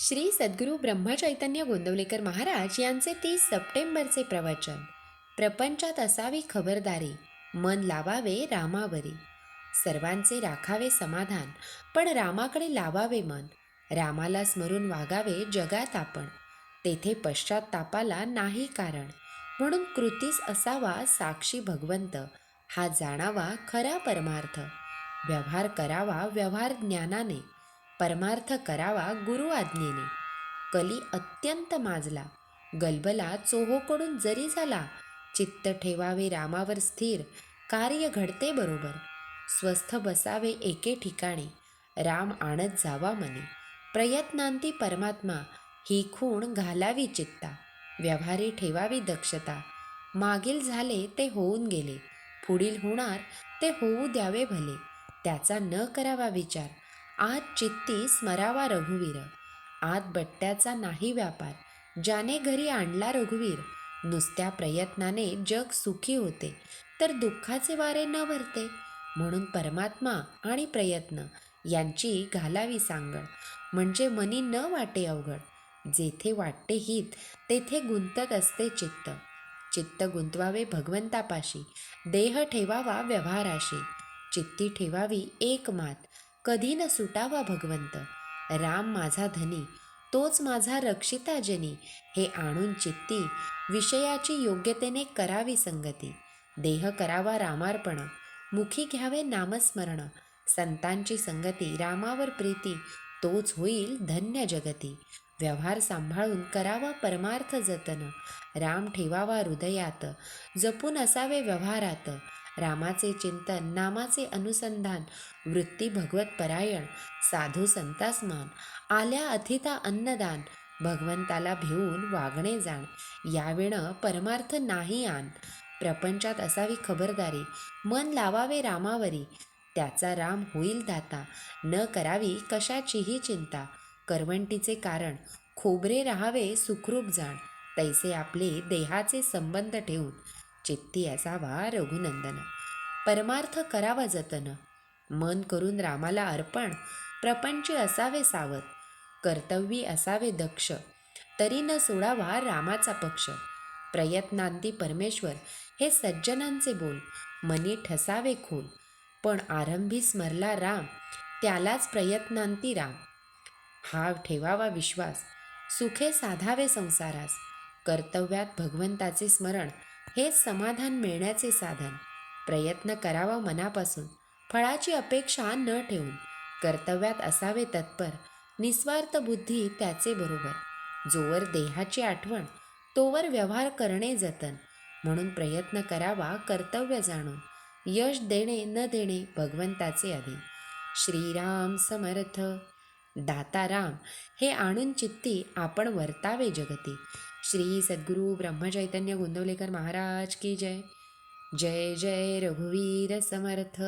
श्री सद्गुरू ब्रह्मचैतन्य गोंदवलेकर महाराज यांचे तीस सप्टेंबरचे प्रवचन. प्रपंचात असावी खबरदारी मन लावावे रामावरी. सर्वांचे राखावे समाधान पण रामाकडे लावावे मन. रामाला स्मरून वागावे जगात आपण. तेथे पश्चातापाला नाही कारण. म्हणून कृतीस असावा साक्षी भगवंत. हा जाणावा खरा परमार्थ. व्यवहार करावा व्यवहार ज्ञानाने. परमार्थ करावा गुरु आज्ञेने कली अत्यंत माजला. गलबला चोहोकडून जरी झाला चित्त ठेवावे रामावर स्थिर कार्य घडते बरोबर. स्वस्थ बसावे एके ठिकाणी राम आणत जावा मने. प्रयत्नांती परमात्मा ही खूण घालावी चित्ता. व्यवहारी ठेवावी दक्षता. मागील झाले ते होऊन गेले. पुढील होणार ते होऊ द्यावे भले. त्याचा न करावा विचार. आज चित्ती स्मरावा रघुवीर. आत बट्ट्याचा नाही व्यापार ज्याने घरी आणला रघुवीर. नुसत्या प्रयत्नाने जग सुखी होते तर दुःखाचे वारे न भरते. म्हणून परमात्मा आणि प्रयत्न यांची घालावी सांगड म्हणजे मनी न वाटे अवघड. जेथे वाटते हित तेथे गुंतत असते चित्त. चित्त गुंतवावे भगवंतापाशी देह ठेवावा व्यवहाराशी. चित्ती ठेवावी एक मात कधी न सुटावा भगवंत. राम माझा धनी तोच माझा रक्षिता जनी हे आणून चित्ती विषयाची योग्यतेने करावी संगती. देह करावा रामार्पण मुखी घ्यावे नामस्मरण संतांची संगती रामावर प्रीती तोच होईल धन्य जगती. व्यवहार सांभाळून करावा परमार्थ जतन राम ठेवावा हृदयात जपून असावे व्यवहारात रामाचे चिंतन नामाचे अनुसंधान वृत्ती भगवत परायण साधू संतासमान आल्या अथिता अन्नदान भगवंताला भिवून वागणे जाण यावेळं परमार्थ नाही आण. प्रपंचात असावी खबरदारी मन लावावे रामावरी त्याचा राम होईल दाता न करावी कशाचीही चिंता. करवंटीचे कारण खोबरे राहावे सुखरूप जाण तैसे आपले देहाचे संबंध ठेवून चित्ती असावा रघुनंदन. परमार्थ करावा जतन. मन करून रामाला अर्पण प्रपंच असावे सावध कर्तव्यी असावे दक्ष तरी न सोडावा रामाचा पक्ष. प्रयत्नांती परमेश्वर हे सज्जनांचे बोल मनी ठसावे खोल. पण आरंभी स्मरला राम त्यालाच प्रयत्नांती राम. हा ठेवावा विश्वास सुखे साधावे संसारास. कर्तव्यात भगवंताचे स्मरण हे समाधान मिळण्याचे साधन. प्रयत्न करावा मनापासून. फळाची अपेक्षा न ठेवून. कर्तव्यात असावे तत्पर. निस्वार्थ बुद्धी त्याचे बरोबर. जोवर देहाची आठवण तोवर व्यवहार करणे जतन. म्हणून प्रयत्न करावा कर्तव्य जाणून. यश देणे न देणे भगवंताचे अधीन. श्रीराम समर्थ. दाता राम हे आणून चित्ती आपण वर्तावे जगती. श्री सद्गुरू ब्रह्मचैतन्य गोंदवलेकर महाराज की जय. जय जय रघुवीर समर्थ.